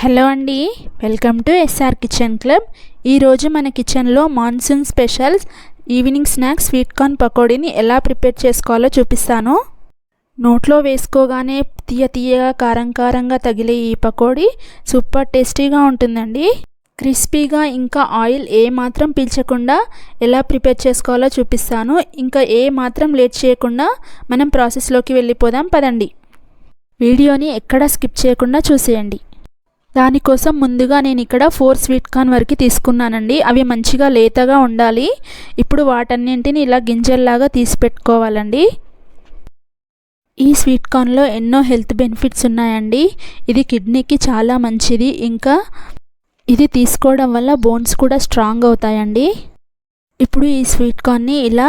Hello అండి welcome to SR kitchen club. ఈరోజు మన కిచెన్లో monsoon specials evening snacks sweet corn పకోడీని ఎలా ప్రిపేర్ చేసుకోవాలో చూపిస్తాను. నోట్లో వేసుకోగానే తీయ తీయగా కారం కారంగా తగిలే ఈ పకోడీ సూపర్ టేస్టీగా ఉంటుందండి. క్రిస్పీగా ఇంకా ఆయిల్ ఏ మాత్రం పీల్చకుండా ఎలా ప్రిపేర్ చేసుకోవాలో చూపిస్తాను. ఇంకా ఏ మాత్రం లేట్ చేయకుండా మనం ప్రాసెస్లోకి వెళ్ళిపోదాం పదండి. వీడియోని ఎక్కడ స్కిప్ చేయకుండా చూసేయండి. దానికోసం ముందుగా నేను ఇక్కడ ఫోర్ స్వీట్ కార్న్ వరకు తీసుకున్నానండి. అవి మంచిగా లేతగా ఉండాలి. ఇప్పుడు వాటన్నింటిని ఇలా గింజల్లాగా తీసి పెట్టుకోవాలండి. ఈ స్వీట్ కార్న్లో ఎన్నో హెల్త్ బెనిఫిట్స్ ఉన్నాయండి. ఇది కిడ్నీకి చాలా మంచిది. ఇంకా ఇది తీసుకోవడం వల్ల బోన్స్ కూడా స్ట్రాంగ్ అవుతాయండి. ఇప్పుడు ఈ స్వీట్ కార్న్ని ఇలా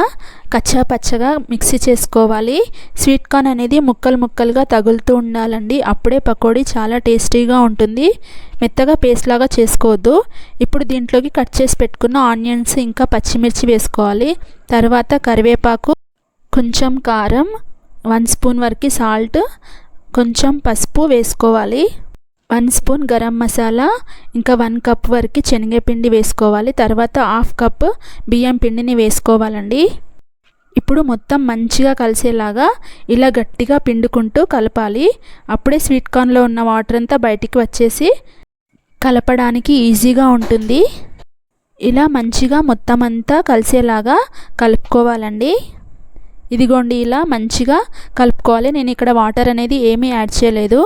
కచ్చా పచ్చగా మిక్సీ చేసుకోవాలి. స్వీట్ కార్న్ అనేది ముక్కలు ముక్కలుగా తగులుతూ ఉండాలండి. అప్పుడే పకోడీ చాలా టేస్టీగా ఉంటుంది. మెత్తగా పేస్ట్ లాగా చేసుకోవద్దు. ఇప్పుడు దీంట్లోకి కట్ చేసి పెట్టుకున్న ఆనియన్స్ ఇంకా పచ్చిమిర్చి వేసుకోవాలి. తర్వాత కరివేపాకు కొంచెం కారం వన్ స్పూన్ వరకు సాల్ట్ కొంచెం పసుపు వేసుకోవాలి. వన్ స్పూన్ గరం మసాలా ఇంకా వన్ కప్ వరకు శనగపిండి వేసుకోవాలి. తర్వాత హాఫ్ కప్ బియ్యం పిండిని వేసుకోవాలండి. ఇప్పుడు మొత్తం మంచిగా కలిసేలాగా ఇలా గట్టిగా పిండుకుంటూ కలపాలి. అప్పుడే స్వీట్ కార్న్లో ఉన్న వాటర్ అంతా బయటికి వచ్చేసి కలపడానికి ఈజీగా ఉంటుంది. ఇలా మంచిగా మొత్తం అంతా కలిసేలాగా కలుపుకోవాలండి. ఇదిగోండి ఇలా మంచిగా కలుపుకోవాలి. నేను ఇక్కడ వాటర్ అనేది ఏమీ యాడ్ చేయలేదు.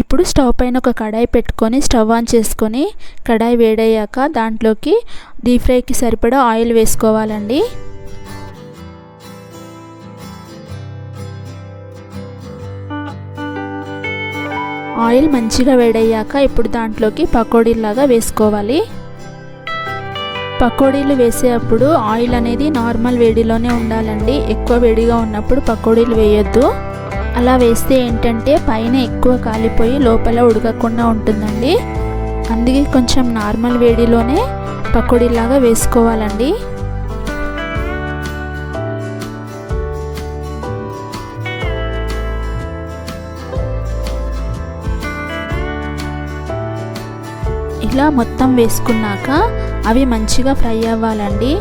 ఇప్పుడు స్టవ్ పైన ఒక కడాయి పెట్టుకొని స్టవ్ ఆన్ చేసుకొని కడాయి వేడయ్యాక దాంట్లోకి డీప్ ఫ్రైకి సరిపడా ఆయిల్ వేసుకోవాలండి. ఆయిల్ మంచిగా వేడయ్యాక ఇప్పుడు దాంట్లోకి పకోడీలాగా వేసుకోవాలి. పకోడీలు వేసేటప్పుడు ఆయిల్ అనేది నార్మల్ వేడిలోనే ఉండాలండి. ఎక్కువ వేడిగా ఉన్నప్పుడు పకోడీలు వేయొద్దు. అలా వేస్తే ఏంటంటే పైన ఎక్కువ కాలిపోయి లోపల ఉడకకుండా ఉంటుందండి. అందుకే కొంచెం నార్మల్ వేడిలోనే పకోడీలాగా వేసుకోవాలండి. ఇలా మొత్తం వేసుకున్నాక అవి మంచిగా ఫ్రై అవ్వాలండి.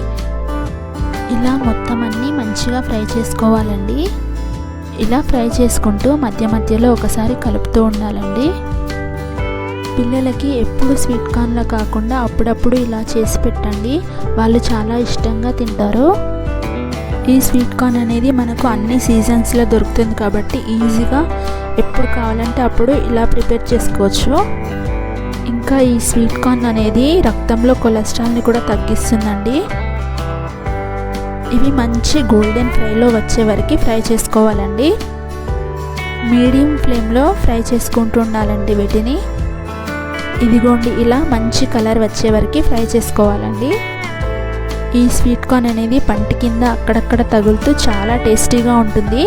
ఇలా మొత్తం అన్నీ మంచిగా ఫ్రై చేసుకోవాలండి. ఇలా ఫ్రై చేసుకుంటూ మధ్య మధ్యలో ఒకసారి కలుపుతూ ఉండాలండి. పిల్లలకి ఎప్పుడు స్వీట్ కార్న్లా కాకుండా అప్పుడప్పుడు ఇలా చేసి పెట్టండి. వాళ్ళు చాలా ఇష్టంగా తింటారు. ఈ స్వీట్ కార్న్ అనేది మనకు అన్ని సీజన్స్లో దొరుకుతుంది కాబట్టి ఈజీగా ఎప్పుడు కావాలంటే అప్పుడు ఇలా ప్రిపేర్ చేసుకోవచ్చు. ఇంకా ఈ స్వీట్ కార్న్ అనేది రక్తంలో కొలెస్ట్రాల్ని కూడా తగ్గిస్తుందండి. ఇవి మంచి గోల్డెన్ ఫ్రైలో వచ్చే వరకు ఫ్రై చేసుకోవాలండి. మీడియం ఫ్లేమ్లో ఫ్రై చేసుకుంటూ ఉండాలండి వీటిని. ఇదిగోండి ఇలా మంచి కలర్ వచ్చే వరకు ఫ్రై చేసుకోవాలండి. ఈ స్వీట్ కార్న్ అనేది పంటి కింద అక్కడక్కడ తగులుతూ చాలా టేస్టీగా ఉంటుంది.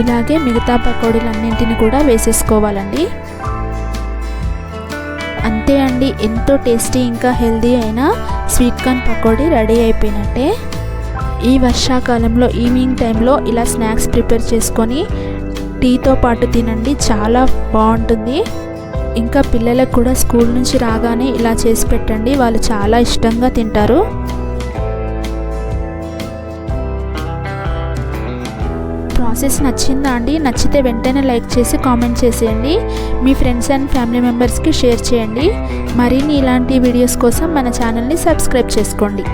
ఇలాగే మిగతా పకోడీలన్నింటిని కూడా వేసేసుకోవాలండి. అంతే అండి ఎంతో టేస్టీ ఇంకా హెల్దీ అయిన స్వీట్ కార్న్ పకోడీ రెడీ అయిపోయినట్టే. ఈ వర్షాకాలంలో ఈవినింగ్ టైంలో ఇలా స్నాక్స్ ప్రిపేర్ చేసుకొని టీతో పాటు తినండి. చాలా బాగుంటుంది. ఇంకా పిల్లలకు కూడా స్కూల్ నుంచి రాగానే ఇలా చేసి పెట్టండి. వాళ్ళు చాలా ఇష్టంగా తింటారు. ప్రాసెస్ నచ్చిందా అండి? నచ్చితే వెంటనే లైక్ చేసి కామెంట్ చేసేయండి. మీ ఫ్రెండ్స్ అండ్ ఫ్యామిలీ మెంబర్స్కి షేర్ చేయండి. మరిన్ని ఇలాంటి వీడియోస్ కోసం మన ఛానల్ని సబ్స్క్రైబ్ చేసుకోండి.